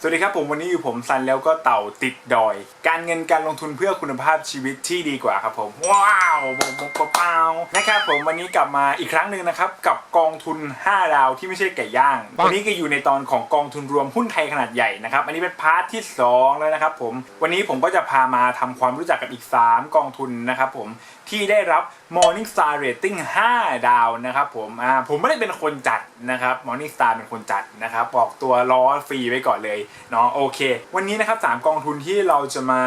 สวัสดีครับผมวันนี้อยู่ผมซันแล้วก็เต่าติดดอย การเงินการลงทุนเพื่อคุณภาพชีวิตที่ดีกว่าครับผมว้าวบกบกเปล่านะครับผมวันนี้กลับมาอีกครั้งหนึ่งนะครับกับกองทุน 5 ดาวที่ไม่ใช่ไก่ย่างวันนี้ก็อยู่ในตอนของกองทุนรวมหุ้นไทยขนาดใหญ่นะครับอันนี้เป็นพาร์ทที่สองแล้วนะครับผมวันนี้ผมก็จะพามาทำความรู้จักกับอีก 3 กองทุนนะครับผม ที่ได้รับ Morning Star Rating 5 ดาวนะครับผมอ่าผมไม่ได้เป็นคนจัดนะครับ Morning Star เป็นคนจัดนะครับบอกตัวล้อฟรีไว้ก่อนเลยเนาะโอเค วันนี้นะครับ 3 กองทุนที่เราจะมา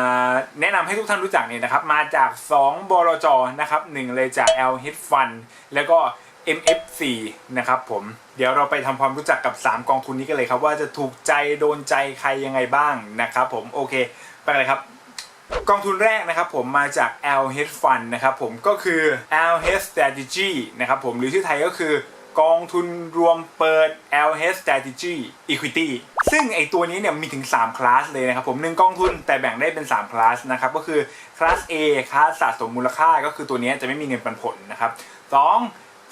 แนะนำให้ทุกท่านรู้จักเนี่ยนะครับ มาจาก 2 บลจนะครับหนึ่งเลยจาก L h i t Fund แล้วก็ MFC นะครับผมเดี๋ยวเราไปทำความรู้จักกับ 3 กองทุนนี้กันเลยครับ ว่าจะถูกใจโดนใจใครยังไงบ้างนะครับผมโอเค ไปเลยครับ กองทุนแรกนะครับผมมาจาก LH Fund นะครับผมก็คือ LH Strategy นะครับผมหรือชื่อไทยก็คือกองทุนรวมเปิด LH Strategy Equity ซึ่งไอตัวนี้เนี่ยมีถึง 3 คลาสเลยนะครับผมหนึ่งกองทุนแต่แบ่งได้เป็น 3 คลาสนะครับก็คือคลาส A คลาสสะสมมูลค่าก็คือตัวนี้จะไม่มีเงินปันผลนะครับสอง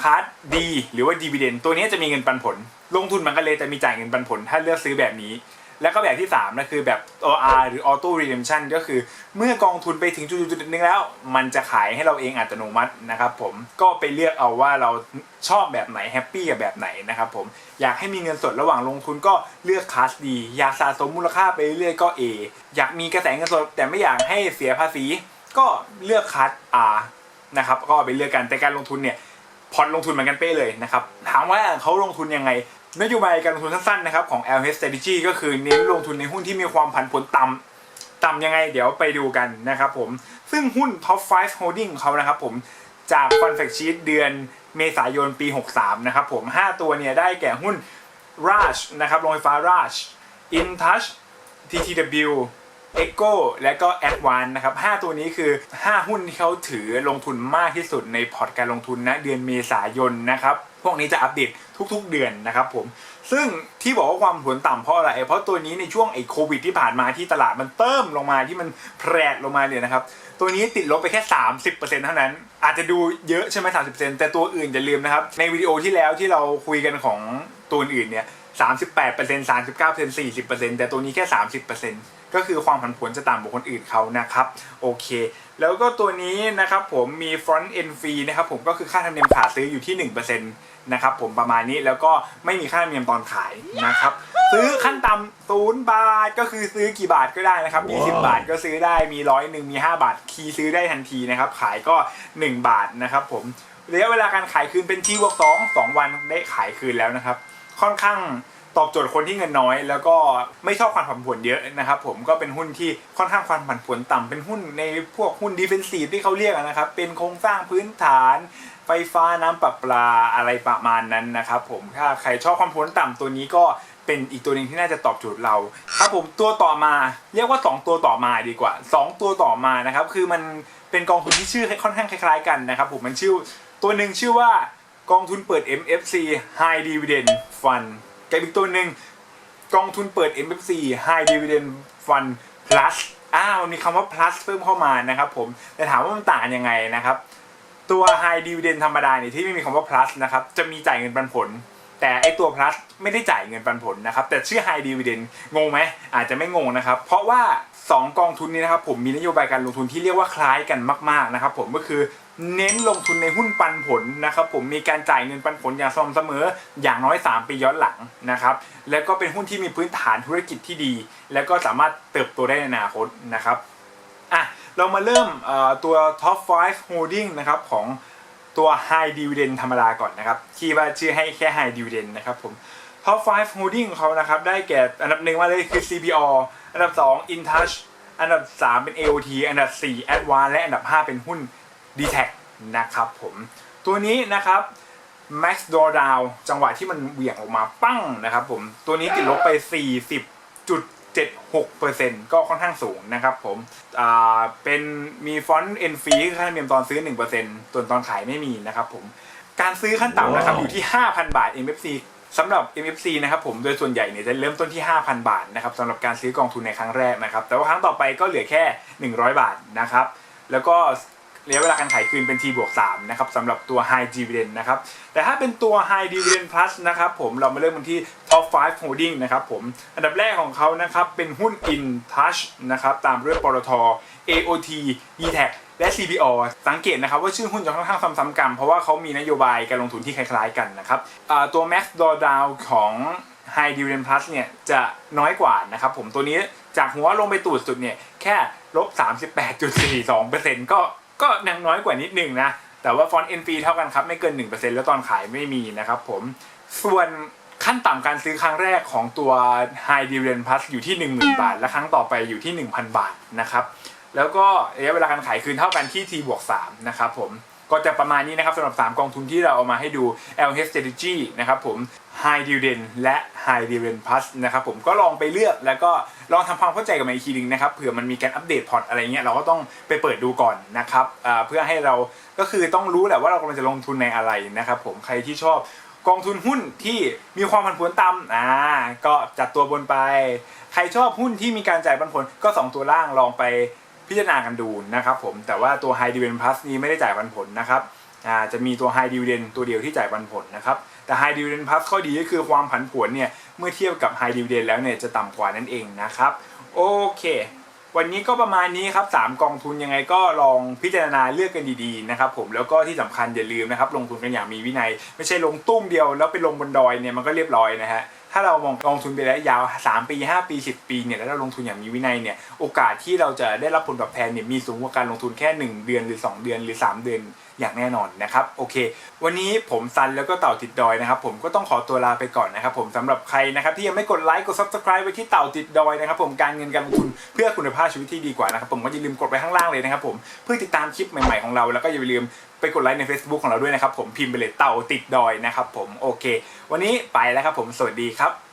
คลาส D หรือว่า Dividend ตัวนี้จะมีเงินปันผล ลงทุนมันก็เลยแต่มีจ่ายเงินปันผล ถ้าเลือกซื้อแบบนี้ แล้วก็แบบที่3นะคือแบบ OR หรือ Auto Redemption ก็คือเมื่อกองทุนไปถึงจุดๆหนึงแล้ว มันจะขายให้เราเองอัตโนมัตินะครับผมก็ไปเลือกเอาว่าเราชอบแบบไหนแฮปปี้กับแบบไหนนะครับผมอยากให้มีเงินสดระหว่างลงทุนก็เลือกคลาสดีอยากสะสมมูลค่าไปเรื่อยๆก็ A อยากมีกระแสเงินสด แต่ไม่อยากให้เสียภาษี ก็เลือกคลาส R นะครับก็ไปเลือกกันแต่การลงทุนเนี่ยพอร์ตลงทุนเหมือนกันเป้เลยนะครับถามว่าเขาลงทุนยังไงนโยบายการลงทุนสั้นๆนะครับของ l h Strategy ก็คือเน้นลงทุนในหุ้นที่มีความผันผวนต่ำต่ำยังไงเดี๋ยวไปดูกันนะครับผม ซึ่งหุ้น Top 5 Holding ของเขานะครับผมจาก Fund Fact Sheet เดือนเมษายนปี 63 นะครับผม 5 ตัวเนี่ยได้แก่หุ้น Raj นะครับโรงไฟฟ้า Raj InTouch TTW Echo และก็ Advance นะครับ 5 ตัวนี้คือ 5 หุ้นที่เขาถือลงทุนมากที่สุดในพอร์ตการลงทุนนะเดือนเมษายนนะครับ วกนี้จะอัปเดตทุกๆเดือนนะครับผมซึ่งที่บอกว่าความผลต่ำเพราะอะไร เพราะตัวนี้ในช่วงไอ้โควิดที่ผ่านมาที่ตลาดมันเติมลงมาที่มันแพร่ลงมาเนี่ยนะครับตัวนี้ติดลบไปแค่ 30%เท่านั้น อาจจะดูเยอะใช่ไหม30%แต่ตัวอื่นอย่าลืมนะครับ ในวิดีโอที่แล้วที่เราคุยกันของตัวอื่นเนี่ย 38% 39% 40%แต่ตัวนี้แค่ 30%ก็คือความผันผวนจะต่ำกว่าคนอื่นเขานะครับโอเค แล้วก็ตัวนี้นะครับผมมี front end fee นะครับผมก็คือค่าธรรมเนียมขาซื้ออยู่ที่ 1%นะครับผมประมาณนี้แล้วก็ไม่มีค่าธรรมเนียมตอนขายนะครับซื้อขั้นต่ำศูนย์บาทก็คือซื้อกี่บาทก็ได้นะครับ20บาทก็ซื้อได้มีร้อยหนึ่งมี 5 บาท คีย์ซื้อได้ทันทีนะครับขายก็ 1 บาทนะครับผมระยะเวลาการขายคืนเป็นทีวกสองสองวันได้ขายคืนแล้วนะครับ ค่อนข้างตอบโจทย์คนที่เงินน้อย แล้วก็ไม่ชอบความผันผวนเยอะนะครับผมก็เป็นหุ้นที่ค่อนข้างความผันผวนต่ำเป็นหุ้นในพวกหุ้นดิเฟนซีฟที่เขาเรียกนะครับเป็นโครงสร้างพื้นฐานไฟฟ้าน้ำประปลาอะไรประมาณนั้นนะครับผมถ้าใครชอบความผันผวนต่ำตัวนี้ก็เป็นอีกตัวหนึ่งที่น่าจะตอบโจทย์เราครับผมตัวต่อมาเรียกว่า 2 ตัวต่อมาดีกว่า 2 ตัวต่อมานะครับคือมันเป็นกองทุนที่ชื่อค่อนข้างคล้าย ๆ กันนะครับผมมันชื่อตัวหนึ่งชื่อว่า กองทุนเปิด MFC High Dividend Fund กับอีกตัวหนึ่งกองทุนเปิด MFC High Dividend Fund Plus อ้าวมันมีคำว่า plus เพิ่มเข้ามานะครับผมแต่ถามว่ามันต่างยังไงนะครับ ตัว High Dividend ธรรมดาเนี่ยที่ไม่มีคำว่า plus นะครับจะมีจ่ายเงินปันผล แต่ไอตัว plus ไม่ได้จ่ายเงินปันผลนะครับ แต่ชื่อ High Dividend งงไหมอาจจะไม่งงนะครับ เพราะว่า 2 กองทุนนี้นะครับผมมีนโยบายการลงทุนที่เรียกว่าคล้ายกันมาก ๆ นะครับผมก็คือ เน้นลงทุนในหุ้นปันผลนะครับผมมีการจ่ายเงินปันผลอย่างสม่ำเสมออย่างน้อย 3 ปีย้อนหลังนะครับแล้วก็เป็นหุ้นที่มีพื้นฐานธุรกิจที่ดี แล้วก็สามารถเติบโตได้ในอนาคตนะครับอะเรามาเริ่มตัว top 5 holding นะครับของตัว high dividend ธรรมดาก่อนนะครับที่ว่าชื่อให้แค่ high dividend นะครับผม top 5 holding ของเขานะครับได้แก่อันดับหนึ่งมาเลยคือ CPO อันดับ 2 InTouch อันดับ 3 เป็น AOT อันดับ 4 Advance และอันดับ 5 เป็นหุ้น d t a c นะครับผมตัวนี้นะครับ Max Drawdown จังหวะที่มันเหวี่ยงออกมาปั้งนะครับผมตัวนี้ติดลบไป 40.76%ก็ค่อนข้างสูงนะครับผมอ่าเป็นมีฟอนต์เอ็นฟรีค่าธรรมเนียมตอนซื้อ 1%ส่วนตอนขายไม่มีนะครับผมการซื้อขั้นต่ำนะครับอยู่ที่ 5,000 บาท MFC สำหรับ MFC นะครับผมโดยส่วนใหญ่เนี่ยจะเริ่มต้นที่ 5,000 บาทนะครับสำหรับการซื้อกองทุนในครั้งแรกนะครับแต่ว่าครั้งต่อไปก็เหลือแค่ 100 บาทนะครับแล้วก็ ระยะเวลาการขายคืนเป็น T บวก3นะครับสำหรับตัว High Dividend นะครับแต่ถ้าเป็นตัว High Dividend Plus นะครับผมเรามาเริ่มกันที่ Top 5 Holding นะครับผมอันดับแรกของเขานะครับเป็นหุ้น In Touch นะครับตามด้วยปตท AOT e t a c และ CPO สังเกตนะครับว่าชื่อหุ้นจะค่อนข้างซ้ำๆกัน เพราะว่าเขามีนโยบายการลงทุนที่คล้ายๆกันนะครับตัว Max Drawdown ของ High Dividend Plus เนี่ยจะน้อยกว่านะครับผมตัวนี้จากหัวลงไปตูดสุดเนี่ยแค่ลบ38.42%ก็ ก็ยังน้อยกว่านิดนึงนะ แต่ว่าฟอนต์ N ฟรีเท่ากันครับ ไม่เกิน 1%แล้วตอนขายไม่มีนะครับผม ส่วนขั้นต่ำการซื้อครั้งแรกของตัว High Dividend Plus อยู่ที่ 10,000 บาท และครั้งต่อไปอยู่ที่ 1,000 บาทนะครับ แล้วก็ระยะเวลาการขายคืนเท่ากันที่ T บวก3นะครับผม ก็จะประมาณนี้นะครับสำหรับ 3 กองทุนที่เราเอามาให้ดู LH Strategy นะครับผม High Dividend และ High Dividend Plus นะครับผมก็ลองไปเลือกแล้วก็ลองทำความเข้าใจกับมันอีกทีนึงนะครับเผื่อมันมีการอัปเดตพอร์ตอะไรเงี้ยเราก็ต้องไปเปิดดูก่อนนะครับเพื่อให้เราก็คือต้องรู้แหละว่าเรากำลังจะลงทุนในอะไรนะครับผมใครที่ชอบกองทุนหุ้นที่มีความผันผวนต่ำอ่าก็จัดตัวบนไป ใครชอบหุ้นที่มีการจ่ายปันผลก็ 2 ตัวล่างลองไปพิจารณากันดูนะครับผมแต่ว่าตัว High Dividend Plus นี้ไม่ได้จ่ายปันผลนะครับ อ่าจะมีตัว High Dividend ตัวเดียวที่จ่ายปันผลนะครับแต่ High Dividend Plus ข้อดีก็คือความผันผวนเนี่ยเมื่อเทียบกับ High Dividend แล้วเนี่ยจะต่ำกว่านั่นเองนะครับโอเค วันนี้ก็ประมาณนี้ครับ 3 กองทุนยังไงก็ลองพิจารณาเลือกกันดีๆนะครับผมแล้วก็ที่สำคัญอย่าลืมนะครับลงทุนกันอย่างมีวินัย ไม่ใช่ลงตุ้มเดียวแล้วไปลงบนดอยเนี่ยมันก็เรียบร้อยนะฮะ ถ้าเรามองลงทุนไประยะยาว 3 ปี 5 ปี 10 ปีเนี่ยแล้วเราลงทุนอย่างมีวินัยเนี่ยโอกาสที่เราจะได้รับผลตอบแทนเนี่ยมีสูงกว่าการลงทุนแค่ 1 เดือนหรือ 2 เดือนหรือ 3 เดือนอย่างแน่นอนนะครับโอเค วันนี้ผมซันแล้วก็เต่าติดดอยนะครับ ผมก็ต้องขอตัวลาไปก่อนนะครับ ผมสำหรับใครนะครับที่ยังไม่กดไลค์กด subscribe ไว้ที่เต่าติดดอยนะครับ ผมการเงินการลงทุนเพื่อคุณภาพชีวิตที่ดีกว่านะครับผมก็อย่าลืมกดไปข้างล่างเลยนะครับผมเพื่อติดตามคลิปใหม่ๆของเราแล้วก็อย่าลืมไปกดไลค์ใน Facebook ของเราด้วยนะครับผมพิมพ์ไปเลยเต่าติดดอยนะครับผมโอเค วันนี้ไปแล้วครับผมสวัสดีครับ